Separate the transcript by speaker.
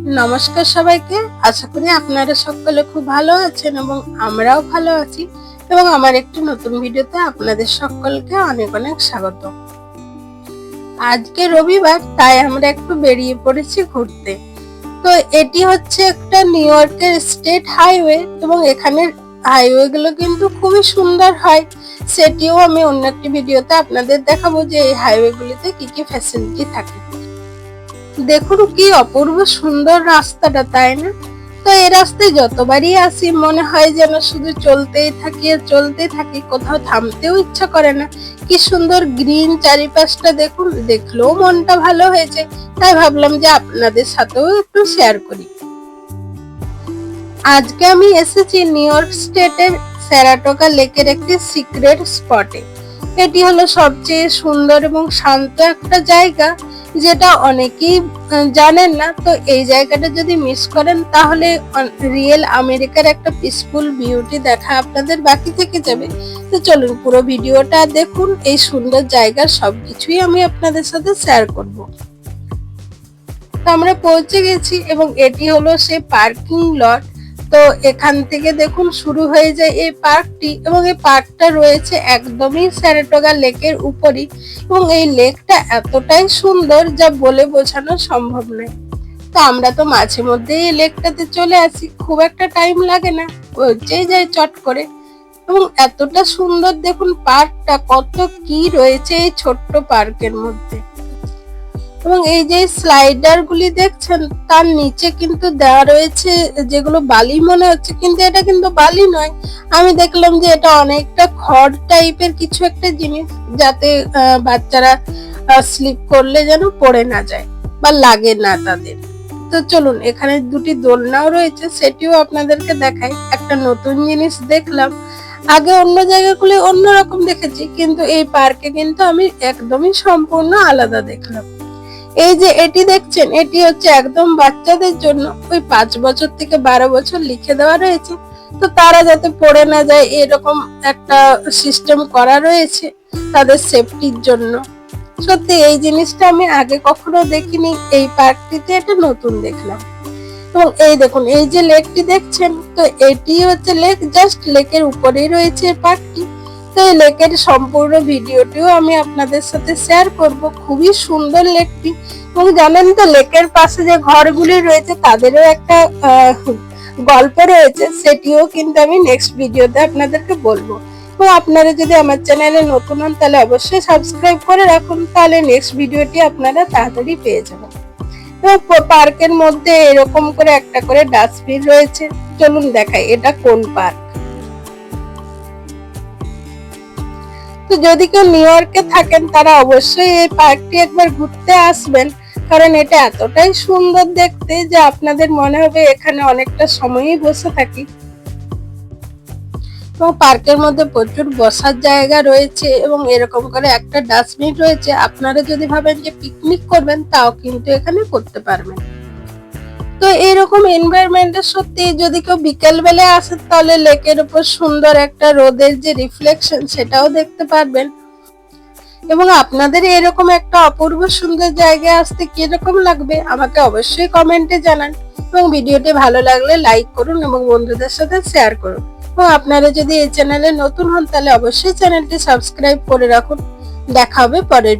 Speaker 1: নমস্কার সবাইকে। আশা করি আপনারা সকলে খুব ভালো আছেন এবং আমরাও ভালো আছি। এবং আমার একটি নতুন ভিডিওতে আপনাদের সকলকে অনেক অনেক স্বাগত। আজকে রবিবার, তাই আমরা একটু বেরিয়ে পড়েছি ঘুরতে। তো এটি হচ্ছে একটা নিউ ইয়র্কের স্টেট হাইওয়ে এবং এখানের হাইওয়ে গুলো কিন্তু খুবই সুন্দর হয়। সেটিও আমি অন্য একটি ভিডিওতে আপনাদের দেখাবো যে এই হাইওয়ে গুলিতে কি কি ফ্যাসিলিটি থাকে। দেখুন কি অপূর্ব সুন্দর রাস্তাটা, তাই না? তো এ রাস্তায় যতবারই আসি, মনে হয় যেন শুধু চলতেই থাকি চলতেই থাকি, কোথাও থামতেও ইচ্ছা করে না। কি সুন্দর গ্রিন চারিপাশটা দেখুন, দেখলেও মনটা ভালো হয়েছে। তাই ভাবলাম যে আপনাদের সাথেও একটু শেয়ার করি। আজকে আমি এসেছি নিউ ইয়র্ক স্টেটের স্যারাটোকা লেকের একটি সিক্রেট স্পটে। এটি হলো সবচেয়ে সুন্দর এবং শান্ত একটা জায়গা। যেটা অনেকেই জানেন না। তো এই জায়গাটা যদি মিস করেন, তাহলে রিয়েল আমেরিকার একটা পিসফুল বিউটি দেখা আপনাদের বাকি থেকে যাবে। তো চলুন পুরো ভিডিওটা দেখুন, এই সুন্দর জায়গার সব কিছুই আমি আপনাদের সাথে শেয়ার করব। আমরা পৌঁছে গেছি এবং এটি হলো সে পার্কিং লট তো এখান থেকে দেখুন শুরু হয়ে যায় এই পার্কটি এবং এই পার্কটা রয়েছে একদমই স্যারেটোগা লেকের উপরই এবং এই লেকটা এতটাই সুন্দর যা বলে বোঝানো সম্ভব নয়। তো আমরা তো মাঝে মধ্যে এই লেকটাতে চলে আসি, খুব একটা টাইম লাগে না পৌঁছেই যায় চট করে। এবং এতটা সুন্দর দেখুন পার্কটা, কত কি রয়েছে এই ছোট্ট পার্কের মধ্যে। এবং এই যে স্লাইডার গুলি দেখছেন, তার নিচে কিন্তু দেওয়া রয়েছে যেগুলো বালি মনে হচ্ছে, কিন্তু এটা কিন্তু বালি নয়। আমি দেখলাম যে এটা অনেকটা খড় টাইপের কিছু একটা জিনিস যাতে বাচ্চারা স্লিপ করলে যেন পড়ে না যায় বা লাগে না তাদের। তো চলুন, এখানে দুটি দোলনাও রয়েছে, সেটিও আপনাদেরকে দেখাই। একটা নতুন জিনিস দেখলাম। আগে অন্য জায়গাগুলি অন্যরকম দেখেছি, কিন্তু এই পার্কে কিন্তু আমি একদমই সম্পূর্ণ আলাদা দেখলাম। এই যে এটি দেখছেন, এটি হচ্ছে একদম বাচ্চাদের জন্য ওই পাঁচ বছর থেকে বারো বছর লিখে দেওয়া রয়েছে। তো তারা যাতে পড়ে না যায়, এরকম একটা সিস্টেম করা রয়েছে তাদের সেফটির জন্য। সত্যি, এই জিনিসটা আমি আগে কখনো দেখিনি, এই পার্কটিতে এটা নতুন দেখলাম। এবং এই দেখুন, এই যে লেকটি দেখছেন, তো এটি হচ্ছে লেক জাস্ট লেকের উপরেই রয়েছে পার্কটি। তো এই লেকের সম্পূর্ণ ভিডিওটিও আমি আপনাদের সাথে শেয়ার করব। খুবই সুন্দর লেকটি। এবং জানেন তো, লেকের পাশে যে ঘরগুলি রয়েছে, তাদেরও একটা গল্প রয়েছে। সেটিও কিন্তু আমি নেক্সট ভিডিওতে আপনাদেরকে বলব। তো আপনারা যদি আমার চ্যানেলে নতুন হন, তাহলে অবশ্যই সাবস্ক্রাইব করে রাখুন। তাহলে নেক্সট ভিডিওটি আপনারা তাড়াতাড়ি পেয়ে যাবেন। এবং পার্কের মধ্যে এরকম করে একটা করে ডাস্টবিন রয়েছে। চলুন দেখাই, এটা কোন পার্ক তো যদি কেউ নিউ ইয়র্কে থাকেন, তারা অবশ্যই এই পার্কটি একবার ঘুরতে আসবেন। কারণ এটা এতটাই সুন্দর দেখতে যে আপনাদের মনে হবে এখানে অনেকটা সময়ই বসে থাকি। এবং পার্কের মধ্যে প্রচুর বসার জায়গা রয়েছে এবং এরকম করে একটা ডাস্টবিন রয়েছে। আপনারা যদি ভাবেন যে পিকনিক করবেন, তাও কিন্তু এখানে করতে পারবেন। তো এরকম এনভায়রনমেন্টের সত্যি যদি কেউ বিকেল বেলা আসে, তাহলে লেকের উপর সুন্দর একটা রোদের যে রিফ্লেকশন সেটাও দেখতে পারবেন। এবং আপনাদের এরকম একটা অপূর্ব সুন্দর জায়গায় আসতে কীরকম লাগবে, আমাকে অবশ্যই কমেন্টে জানান। এবং ভিডিওটি ভালো লাগলে লাইক করুন এবং বন্ধুদের সাথে শেয়ার করুন। এবং আপনারা যদি এই চ্যানেলে নতুন হন, তাহলে অবশ্যই চ্যানেলটি সাবস্ক্রাইব করে রাখুন। দেখা হবে পরের